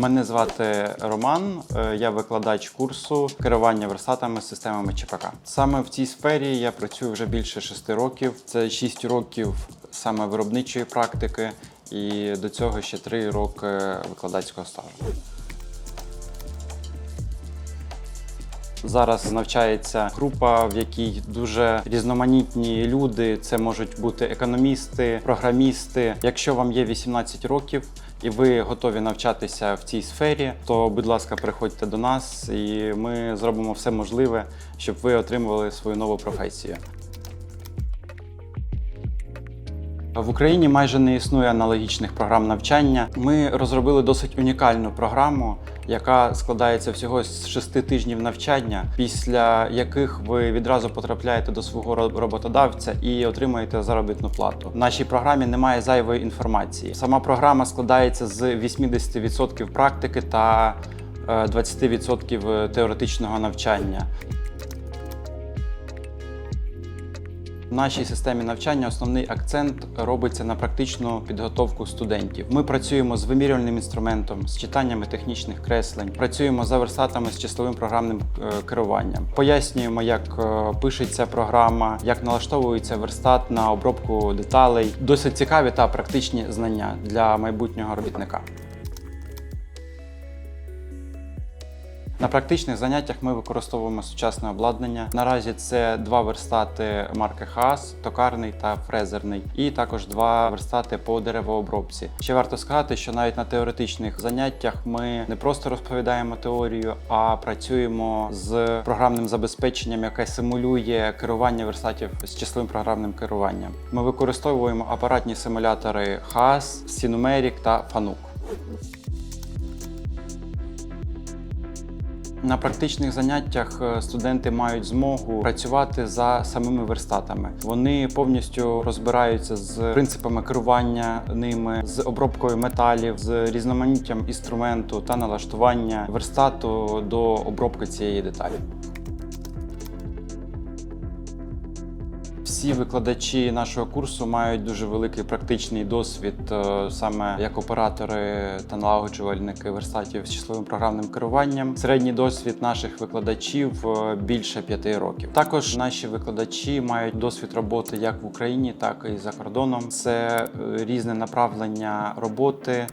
Мене звати Роман, е, я викладач курсу керування верстатами системами ЧПК. Саме в цій сфері я працюю вже більше шести років. Це шість років саме виробничої практики, і до цього ще три роки викладацького стажу. Зараз навчається група, в якій дуже різноманітні люди. Це можуть бути економісти, програмісти. Якщо вам є 18 років і ви готові навчатися в цій сфері, то будь ласка, приходьте до нас, і ми зробимо все можливе, щоб ви отримували свою нову професію. В Україні майже не існує аналогічних програм навчання. Ми розробили досить унікальну програму, яка складається всього з шести тижнів навчання, після яких ви відразу потрапляєте до свого роботодавця і отримаєте заробітну плату. В нашій програмі немає зайвої інформації. Сама програма складається з 80% практики та е, 20% теоретичного навчання. В нашій системі навчання основний акцент робиться на практичну підготовку студентів. Ми працюємо з вимірювальним інструментом, з читаннями технічних креслень, працюємо за верстатами з числовим програмним е, керуванням. Пояснюємо, як е, пишеться програма, як налаштовується верстат на обробку деталей. Досить цікаві та практичні знання для майбутнього робітника. На практичних заняттях ми використовуємо сучасне обладнання. Наразі це два верстати марки Haas, токарний та фрезерний, і також два верстати по деревообробці. Ще варто сказати, що навіть на теоретичних заняттях ми не просто розповідаємо теорію, а працюємо з програмним забезпеченням, яке симулює керування верстатів з числовим програмним керуванням. Ми використовуємо апаратні симулятори Haas, Sinumeric та Fanuc. На практичних заняттях е, студенти мають змогу працювати за самими верстатами. Вони повністю розбираються з принципами керування ними, з обробкою металів, з різноманіттям інструменту та налаштування верстату до обробки цієї деталі. Всі викладачі нашого курсу мають дуже великий практичний досвід е, саме як оператори та налагоджувальники верстатів з числовим програмним керуванням. Середній досвід наших викладачів е, більше п'яти років. Також наші викладачі мають досвід роботи як в Україні, так і за кордоном. Це е, різне направлення роботи,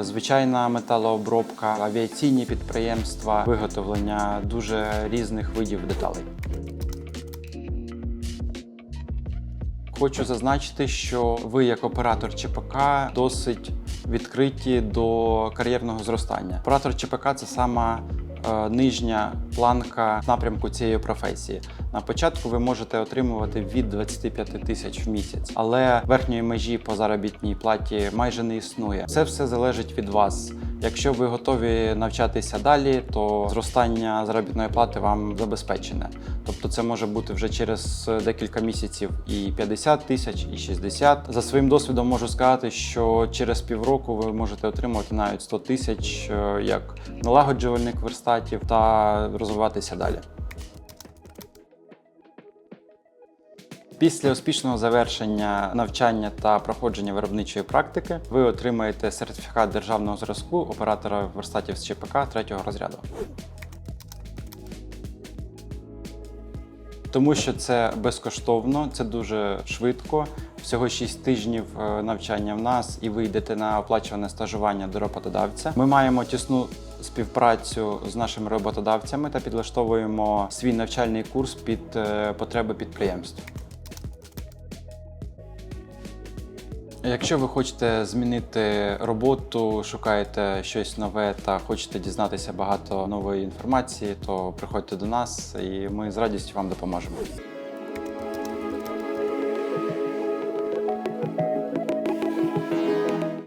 звичайна металообробка, авіаційні підприємства, виготовлення дуже різних видів деталей. Хочу зазначити, що ви, як оператор ЧПК, досить відкриті до кар'єрного зростання. Оператор ЧПК це сама е, нижня планка напрямку цієї професії. На початку ви можете отримувати від 25 тисяч в місяць, але верхньої межі по заробітній платі майже не існує. Це все залежить від вас. Якщо ви готові навчатися далі, то зростання заробітної плати вам забезпечене. Тобто це може бути вже через декілька місяців і 50 тисяч, і 60. За своїм досвідом можу сказати, що через півроку ви можете отримувати навіть 100 тисяч е, як налагоджувальник верстатів та розвиватися далі. Після успішного завершення навчання та проходження виробничої практики ви отримаєте сертифікат державного зразку оператора верстатів з ЧПК третього розряду. Тому що це безкоштовно, це дуже швидко. Всього 6 тижнів е, навчання в нас, і ви йдете на оплачуване стажування до роботодавця. Ми маємо тісну співпрацю з нашими роботодавцями та підлаштовуємо свій навчальний курс під е, потреби підприємств. Якщо ви хочете змінити роботу, шукаєте щось нове та хочете дізнатися багато нової інформації, то приходьте до нас і ми з радістю вам допоможемо.